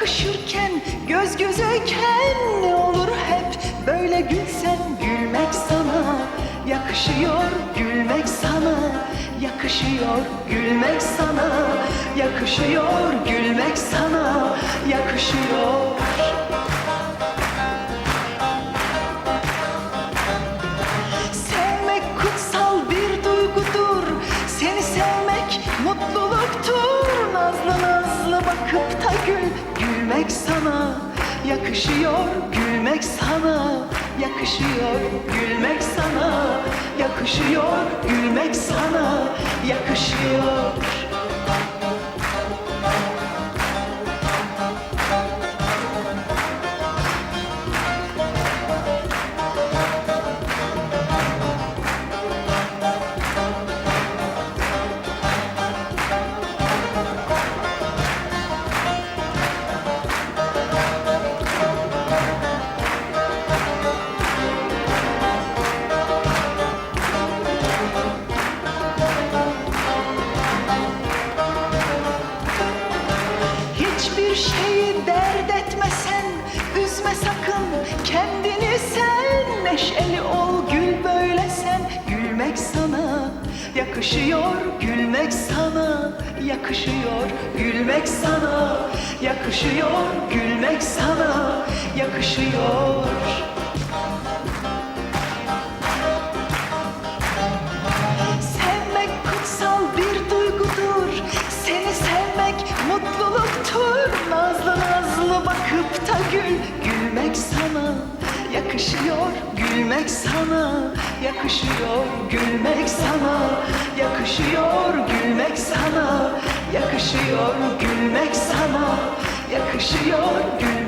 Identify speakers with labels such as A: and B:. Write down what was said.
A: Bakışırken göz gözeyken ne olur hep böyle gülsen gülmek sana yakışıyor gülmek sana yakışıyor gülmek sana yakışıyor gülmek sana yakışıyor yakışıyor Gülmek sana yakışıyor Gülmek sana yakışıyor Gülmek sana yakışıyor dert etmesen Üzme sakın. Kendini sen Neşeli ol gül böyle sen. Gülmek sana yakışıyor Gülmek sana yakışıyor. Gülmek sana yakışıyor Gülmek sana yakışıyor yakışıyor Gülmek sana yakışıyor Gülmek sana yakışıyor Gülmek sana yakışıyor Gülmek sana yakışıyor Gülmek